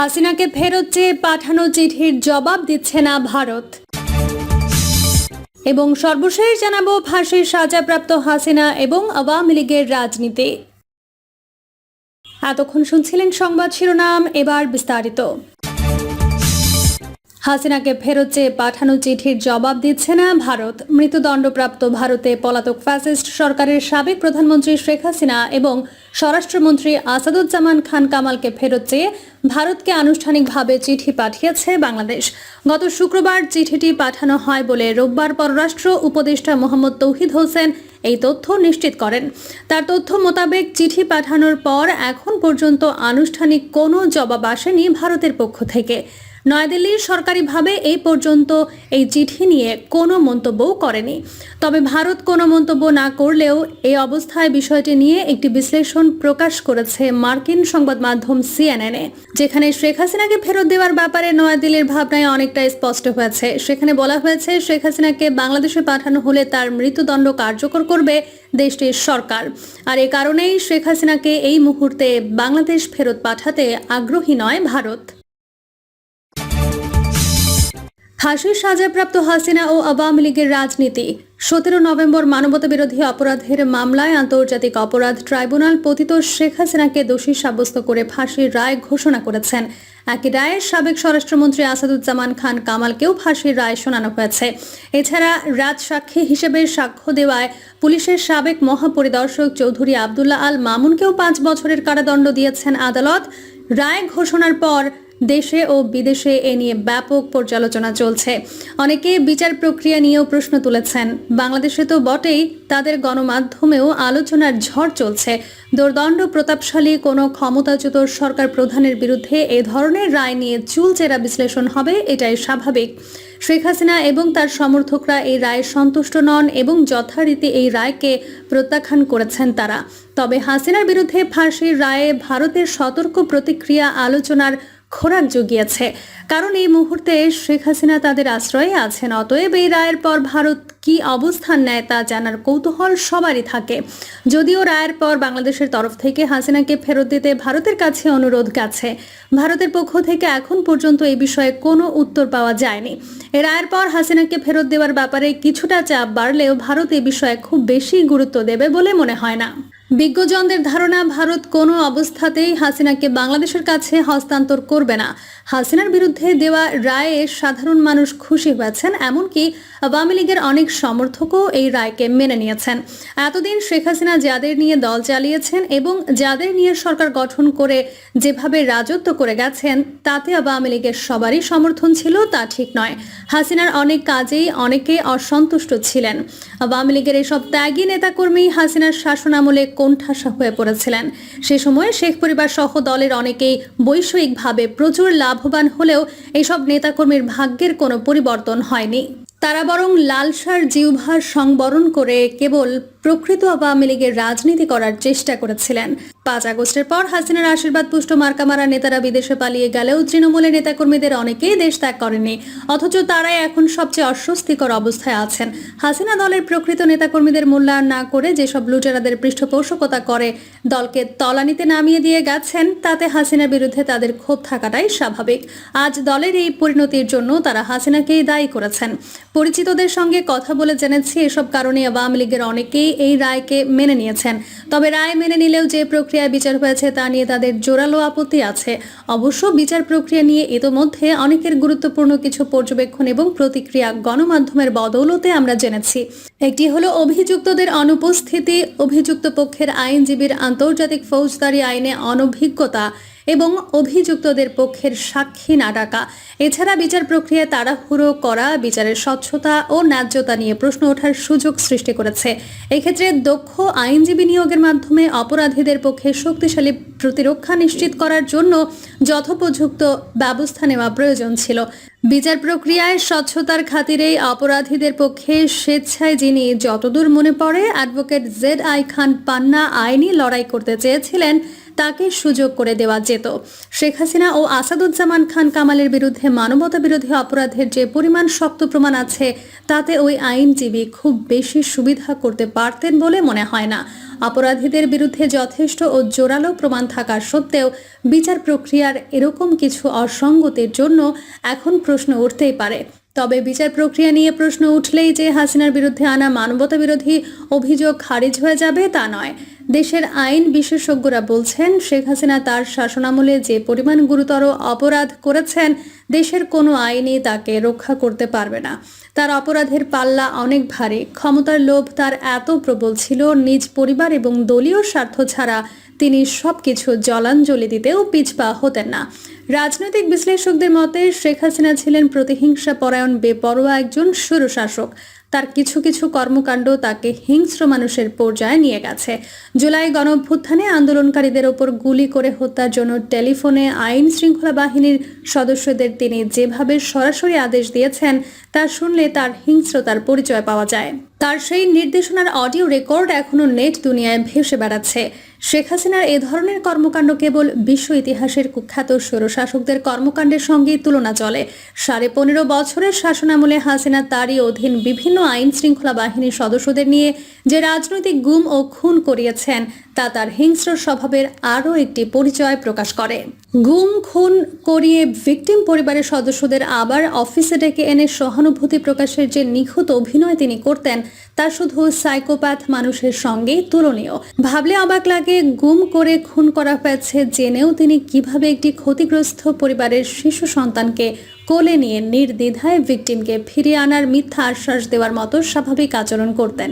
হাসিনাকে ফেরত চেয়ে পাঠানো চিঠির জবাব দিচ্ছে না ভারত। এবং সর্বশেষ জানাব ফাঁসির সাজাপ্রাপ্ত হাসিনা এবং আওয়ামী লীগের রাজনীতি। এতক্ষণ শুনছিলেন সংবাদ শিরোনাম, এবার বিস্তারিত। হাসিনাকে ফেরত চেয়ে পাঠানো চিঠির জবাব দিচ্ছে না ভারত। মৃত্যুদণ্ডপ্রাপ্ত ভারতে পলাতক ফ্যাসিস্ট সরকারের সাবেক প্রধানমন্ত্রী শেখ হাসিনা এবং স্বরাষ্ট্রমন্ত্রী আসাদুজ্জামান খান কামালকে ফেরত চেয়ে ভারতকে আনুষ্ঠানিকভাবে চিঠি পাঠিয়েছে বাংলাদেশ। গত শুক্রবার চিঠিটি পাঠানো হয় বলে রোববার পররাষ্ট্র উপদেষ্টা মোহাম্মদ তৌহিদ হোসেন এই তথ্য নিশ্চিত করেন। তার তথ্য মোতাবেক চিঠি পাঠানোর পর এখন পর্যন্ত আনুষ্ঠানিক কোনো জবাব আসেনি ভারতের পক্ষ থেকে। নয়াদিল্লির সরকারিভাবে এই পর্যন্ত এই চিঠি নিয়ে কোনো মন্তব্যও করেনি। তবে ভারত কোনো মন্তব্য না করলেও এই অবস্থায় বিষয়টি নিয়ে একটি বিশ্লেষণ প্রকাশ করেছে মার্কিন সংবাদ মাধ্যম সিএনএনএ যেখানে শেখ হাসিনাকে ফেরত দেওয়ার ব্যাপারে নয়াদিল্লির ভাবনায় অনেকটা স্পষ্ট হয়েছে। সেখানে বলা হয়েছে, শেখ হাসিনাকে বাংলাদেশে পাঠানো হলে তার মৃত্যুদণ্ড কার্যকর করবে দেশটির সরকার। আর এ কারণেই শেখ হাসিনাকে এই মুহূর্তে বাংলাদেশ ফেরত পাঠাতে আগ্রহী নয় ভারত। ফাঁসির সাজাপ্রাপ্ত হাসিনা ও আওয়ামী লীগের রাজনীতি। সতেরো নভেম্বর মানবতা বিরোধী অপরাধের মামলায় আন্তর্জাতিক অপরাধ ট্রাইব্যুনাল পতিত শেখ হাসিনাকে দোষী সাব্যস্ত করে ফাঁসির রায় ঘোষণা করেছেন। একই রায়ে সাবেক স্বরাষ্ট্রমন্ত্রী আসাদুজ্জামান খান কামালকেও ফাঁসির রায় শোনানো হয়েছে। এছাড়া রাজসাক্ষী হিসেবে সাক্ষ্য দেওয়ায় পুলিশের সাবেক মহাপরিদর্শক চৌধুরী আবদুল্লাহ আল মামুনকেও পাঁচ বছরের কারাদণ্ড দিয়েছেন আদালত। রায় ঘোষণার পর দেশে ও বিদেশে এ নিয়ে ব্যাপক পর্যালোচনা চলছে। অনেকে বিচার প্রক্রিয়া নিয়েও প্রশ্ন তুলেছেন। বাংলাদেশে তো বটেই তাদের গণমাধ্যমেও আলোচনার ঝড় চলছে। দুর্দণ্ড, প্রতাপশালী কোনো ক্ষমতাচ্যুত সরকার প্রধানের বিরুদ্ধে এ ধরনের রায় নিয়ে চুলচেরা বিশ্লেষণ হবে, এটাই স্বাভাবিক। শেখ হাসিনা এবং তার সমর্থকরা এই রায়ে সন্তুষ্ট নন এবং যথারীতি এই রায়কে প্রত্যাখ্যান করেছেন তারা। তবে হাসিনার বিরুদ্ধে ফাঁসির রায়ে ভারতের সতর্ক প্রতিক্রিয়া আলোচনার খোরাক জুগিয়েছে। কারণ এই মুহূর্তে শেখ হাসিনা তাদের আশ্রয়ে আছেন, অতএব এই রায়ের পর ভারত কি অবস্থান নেয় তা জানার কৌতূহল সবারই থাকে। যদিও রায়ের পর বাংলাদেশের তরফ থেকে হাসিনাকে ফেরত দিতে ভারতের কাছে অনুরোধ গেছে, ভারতের পক্ষ থেকে এখন পর্যন্ত এই বিষয়ে কোনো উত্তর পাওয়া যায়নি। রায়ের পর হাসিনাকে ফেরত দেওয়ার ব্যাপারে কিছুটা চাপ বাড়লেও ভারত এ বিষয়ে খুব বেশি গুরুত্ব দেবে বলে মনে হয় না। বিজ্ঞজনদের ধারণা, ভারত কোনো অবস্থাতেই হাসিনাকে বাংলাদেশের কাছে হস্তান্তর করবে না। হাসিনার বিরুদ্ধে দেওয়া রায়ে সাধারণ মানুষ খুশি হয়েছেন, এমনকি আওয়ামী লীগের অনেক সমর্থকও এই রায়কে মেনে নিয়েছেন। এতদিন শেখ হাসিনা যাদের নিয়ে দল চালিয়েছেন এবং যাদের নিয়ে সরকার গঠন করে যেভাবে রাজত্ব করে গেছেন, তাতে আওয়ামী লীগের সবারই সমর্থন ছিল, তা ঠিক নয়। হাসিনার অনেক কাজেই অনেকে অসন্তুষ্ট ছিলেন। আওয়ামী লীগের এসব ত্যাগী নেতাকর্মী হাসিনার শাসনামলে কোণঠাসা হয়ে পড়েছিলেন। সে সময় শেখ পরিবার সহ দলের অনেকেই বৈষয়িকভাবে প্রচুর লাভবান হলেও এসব নেতাকর্মীর ভাগ্যের কোনো পরিবর্তন হয়নি। তারা বরং লালসার জিউভার সংবরণ করে কেবল প্রকৃত আওয়ামী লীগের রাজনীতি করার চেষ্টা করেছিলেন। পাঁচ আগস্টের পর হাসিনার আশীর্বাদ পুষ্ট মার্কামারা নেতারা বিদেশে পালিয়ে গেলেও তৃণমূলের নেতাকর্মীদের অনেকেই দেশ ত্যাগ করেনি অথচ তারাই এখন সবচেয়ে অস্বস্তিকর অবস্থায় আছেন। হাসিনা দলের প্রকৃত নেতাকর্মীদের মূল্যায়ন না করে যেসব লুটেরাদের পৃষ্ঠপোষকতা করে, দলকে তলানিতে নামিয়ে দিয়ে গেছেন, তাতে হাসিনার বিরুদ্ধে তাদের ক্ষোভ থাকাটাই স্বাভাবিক। আজ দলের এই পরিণতির জন্য তারা হাসিনাকেই দায়ী করেছেন। পরিচিতদের সঙ্গে কথা বলে জেনেছি, এসব কারণে আওয়ামী লীগের অনেকেই এই রায়কে মেনে নিয়েছেন। তবে রায় মেনে নিলেও যে প্রক্রিয়ায় বিচার হয়েছে তা নিয়ে তাদের জোরালো আপত্তি আছে। অবশ্য বিচার প্রক্রিয়া নিয়ে ইতোমধ্যে অনেকের গুরুত্বপূর্ণ কিছু পর্যবেক্ষণ এবং প্রতিক্রিয়া গণমাধ্যমের বদৌলতে আমরা জেনেছি। একটি হলো অভিযুক্তদের অনুপস্থিতি, অভিযুক্ত পক্ষের আইনজীবীর আন্তর্জাতিক ফৌজদারি আইনে অনভিজ্ঞতা। এবং অভিযুক্তদের পক্ষের সাক্ষী না ডাকা। এছাড়া বিচার প্রক্রিয়ায় তাড়াহুড়ো করা, বিচারের স্বচ্ছতা ও ন্যায্যতা নিয়ে প্রশ্ন ওঠার সুযোগ সৃষ্টি করেছে। এক্ষেত্রে দক্ষ আইনজীবী নিয়োগের মাধ্যমে অপরাধীদের পক্ষে শক্তিশালী প্রতিরক্ষা নিশ্চিত করার জন্য যথোপযুক্ত ব্যবস্থা নেওয়া প্রয়োজন ছিল। বিচার প্রক্রিয়ায় স্বচ্ছতার খাতিরেই অপরাধীদের পক্ষে স্বেচ্ছায় যিনি যতদূর মনে পড়ে, advocate Z I Khan Panna আইনি লড়াই করতে চেয়েছিলেন তাকে সুযোগ করে দেওয়া যেত। শেখ হাসিনা ও আসাদুজ্জামান খান কামালের বিরুদ্ধে মানবতা বিরোধী অপরাধের যে পরিমাণ শক্ত প্রমাণ আছে, তাতে ওই আইনজীবী খুব বেশি সুবিধা করতে পারতেন বলে মনে হয় না। অপরাধীদের বিরুদ্ধে যথেষ্ট ও জোরালো প্রমাণ থাকা সত্ত্বেও বিচার প্রক্রিয়ার এরকম কিছু অসঙ্গতির জন্য এখন প্রশ্ন উঠতেই পারে। তবে বিচার প্রক্রিয়া নিয়ে প্রশ্ন উঠলেই যে হাসিনার বিরুদ্ধে আনা মানবতা বিরোধী অভিযোগ খারিজ হয়ে যাবে তা নয়। দেশের আইন বিশেষজ্ঞরা বলছেন, শেখ হাসিনা তার শাসনামলে যে পরিমাণ গুরুতর অপরাধ করেছেন, দেশের কোনো আইনই তাকে রক্ষা করতে পারবে না। তার অপরাধের পাল্লা অনেক ভারী। ক্ষমতার লোভ তার এত প্রবল ছিল, নিজ পরিবার এবং দলীয় স্বার্থ ছাড়া তিনি সবকিছু জলাঞ্জলি দিতেও পিছপা হতেন না। রাজনৈতিক বিশ্লেষকদের মতে, শেখ হাসিনা ছিলেন প্রতিহিংসা পরায়ণ বেপরোয়া একজন সুরশাসক তার কিছু কিছু কর্মকাণ্ড তাকে হিংস্র মানুষের পর্যায়ে নিয়ে গেছে। জুলাই গণঅভ্যুত্থানে আন্দোলনকারীদের ওপর গুলি করে হত্যার জন্য টেলিফোনে আইন শৃঙ্খলা বাহিনীর সদস্যদের তিনি যেভাবে সরাসরি আদেশ দিয়েছেন, তা শুনলে তার হিংস্রতার পরিচয় পাওয়া যায়। তার সেই নির্দেশনার অডিও রেকর্ড এখনও নেট দুনিয়ায় ভেসে বেড়াচ্ছে। শেখ হাসিনার এ ধরনের কর্মকাণ্ড কেবল বিশ্ব ইতিহাসের কুখ্যাত স্বৈরশাসকদের কর্মকাণ্ডের সঙ্গেই তুলনা চলে। সাড়ে পনেরো বছরের শাসনামলে হাসিনা তারই অধীন বিভিন্ন আইন শৃঙ্খলা বাহিনীর সদস্যদের নিয়ে যে রাজনৈতিক গুম ও খুন করিয়েছেন, তা তার হিংস্র স্বভাবের আরও একটি পরিচয় প্রকাশ করে। গুম, খুন করিয়ে ভিকটিম পরিবারের সদস্যদের আবার অফিসে ডেকে এনে সহানুভূতি প্রকাশের যে নিখুঁত অভিনয় তিনি করতেন, তা শুধু সাইকোপ্যাথ মানুষের সঙ্গে তুলনীয়। ভাবলে অবাক লাগে, গুম করে খুন করা হয়েছে জেনেও তিনি কীভাবে একটি ক্ষতিগ্রস্ত পরিবারের শিশু সন্তানকে কোলে নিয়ে নির্দ্বিধায় ভিকটিমকে ফিরিয়ে আনার মিথ্যা আশ্বাস দেওয়ার মতো স্বাভাবিক আচরণ করতেন।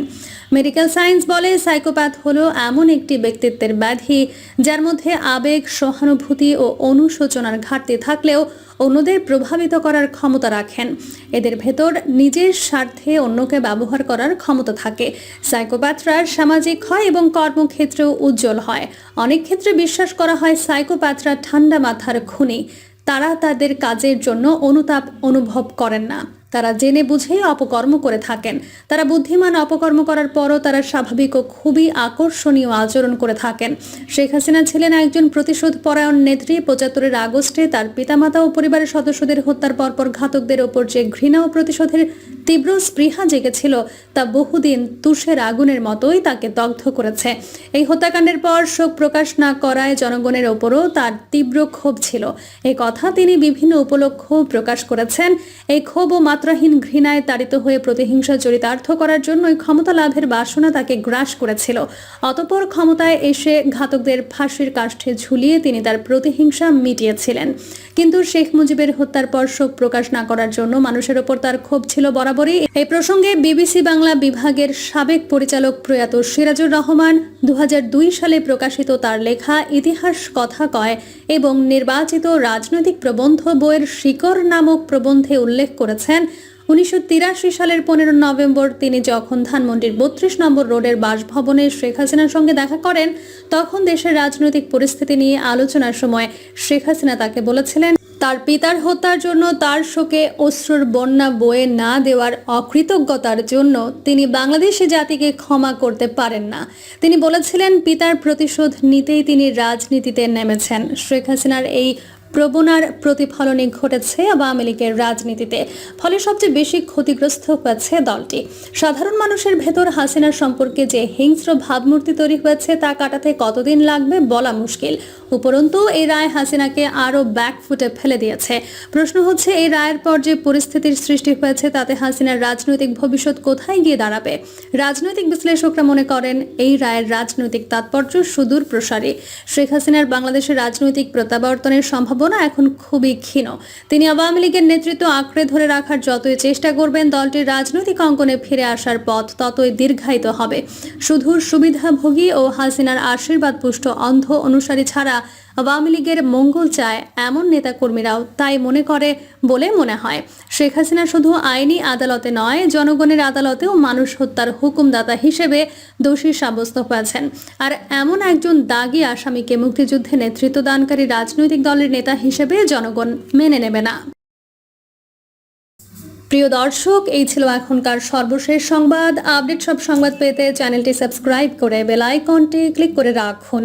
মেডিকেল সায়েন্স বলে সাইকোপ্যাথ হলো এমন একটি ব্যক্তিত্বের ব্যাধি যার মধ্যে আবেগ, সহানুভূতি ও অনুশোচনার ঘাটতি থাকলেও অন্যদের প্রভাবিত করার ক্ষমতা রাখেন। এদের ভেতর নিজের স্বার্থে অন্যকে ব্যবহার করার ক্ষমতা থাকে। সাইকোপ্যাথরা সামাজিক হয় এবং কর্মক্ষেত্রেও উজ্জ্বল হয়। অনেক ক্ষেত্রে বিশ্বাস করা হয় সাইকোপ্যাথরা ঠান্ডা মাথার খুনি। তারা তাদের কাজের জন্য অনুতাপ অনুভব করেন না। তারা জেনে বুঝে অপকর্ম করে থাকেন। তারা বুদ্ধিমান অপকর্ম করার পরও তারা স্বাভাবিক ও খুবই আকর্ষণীয় আচরণ করে থাকেন। শেখ হাসিনা ছিলেন একজন প্রতিশোধ পরায়ণ নেত্রী। পঁচাত্তরের আগস্টে তার পিতামাতা ও পরিবারের সদস্যদের হত্যার পরপর ঘাতকদের ওপর যে ঘৃণা ও প্রতিশোধের তীব্র স্পৃহা জেগেছিল, তা বহুদিন তুষের আগুনের মতোই তাকে দগ্ধ করেছে। এই হত্যাকাণ্ডের পর শোক প্রকাশ না করায় জনগণের ওপরও তার তীব্র ক্ষোভ ছিল। এই কথা তিনি বিভিন্ন উপলক্ষ প্রকাশ করেছেন। এই ক্ষোভ ও মাত্রাহীন ঘৃণায় তাড়িত হয়ে প্রতিহিংসা চরিতার্থ করার জন্যই ক্ষমতা লাভের বাসনা তাকে গ্রাস করেছিল। অতপর ক্ষমতায় এসে ঘাতকদের ফাঁসির কাষ্ঠে ঝুলিয়ে তিনি তার প্রতিহিংসা মিটিয়েছিলেন। কিন্তু শেখ মুজিবের হত্যার পর শোক প্রকাশ না করার জন্য মানুষের ওপর তার ক্ষোভ ছিল বরাবরই এই প্রসঙ্গে বিবিসি বাংলা বিভাগের সাবেক পরিচালক প্রয়াত সিরাজুর রহমান দুহাজার দুই সালে প্রকাশিত তার লেখা ইতিহাস কথা কয় এবং নির্বাচিত রাজনৈতিক প্রবন্ধ বইয়ের শিকড় নামক প্রবন্ধে উল্লেখ করেছেন। উনিশশো তিরাশি সালের পনেরো নভেম্বর তিনি যখন ধানমন্ডির বত্রিশ নম্বর রোডের বাসভবনে শেখ হাসিনার সঙ্গে দেখা করেন, তখন দেশের রাজনৈতিক পরিস্থিতি নিয়ে আলোচনার সময় শেখ হাসিনা তাকে বলেছিলেন তার পিতার হত্যার জন্য তার শোকে অশ্রুর বন্যা বয়ে না দেওয়ার অকৃতজ্ঞতার জন্য তিনি বাংলাদেশি জাতিকে ক্ষমা করতে পারেন না। তিনি বলেছিলেন, পিতার প্রতিশোধ নিতেই তিনি রাজনীতিতে নেমেছেন। শেখ হাসিনার এই প্রবণার প্রতিফলনই ঘটেছে আওয়ামী লীগের রাজনীতিতে। ফলে সবচেয়ে বেশি ক্ষতিগ্রস্ত হয়েছে দলটি। সাধারণ মানুষের ভেতর হাসিনার সম্পর্কে যে হিংস্র ভাবমূর্তি তৈরি হয়েছে তা কাটাতে কতদিন লাগবে বলা মুশকিল। উপরন্তু, এই রায় হাসিনাকে আরও ব্যাকফুটে ফেলে দিয়েছে। প্রশ্ন হচ্ছে, এই রায়ের পর যে পরিস্থিতির সৃষ্টি হয়েছে, তাতে হাসিনার রাজনৈতিক ভবিষ্যৎ কোথায় গিয়ে দাঁড়াবে? রাজনৈতিক বিশ্লেষকরা মনে করেন, এই রায়ের রাজনৈতিক তাৎপর্য সুদূর প্রসারী শেখ হাসিনার বাংলাদেশের রাজনৈতিক প্রত্যাবর্তনের সম্ভাবনা এখন খুবই ক্ষীণ। তিনি আওয়ামী লীগের নেতৃত্ব আঁকড়ে ধরে রাখার যতই চেষ্টা করবেন, দলটির রাজনৈতিক অঙ্গনে ফিরে আসার পথ ততই দীর্ঘায়িত হবে। শুধু সুবিধাভোগী ও হাসিনার আশীর্বাদ পুষ্ট অন্ধ অনুসারী ছাড়া আওয়ামী লীগের মঙ্গল চায় এমন নেতাকর্মীরাও তাই মনে করে বলে মনে হয়। শেখ হাসিনা শুধু আইনি আদালতে নয়, জনগণের আদালতেও মানুষ হত্যার হুকুমদাতা হিসেবে দোষী সাব্যস্ত হয়েছেন। আর এমন একজন দাগী আসামিকে মুক্তিযুদ্ধে নেতৃত্ব দানকারী রাজনৈতিক দলের নেতা হিসেবে জনগণ মেনে নেবে না। প্রিয় দর্শক, এই ছিল এখনকার সর্বশেষ সংবাদ। আপডেট সব সংবাদ পেতে চ্যানেলটি সাবস্ক্রাইব করে বেল আইকনটি ক্লিক করে রাখুন।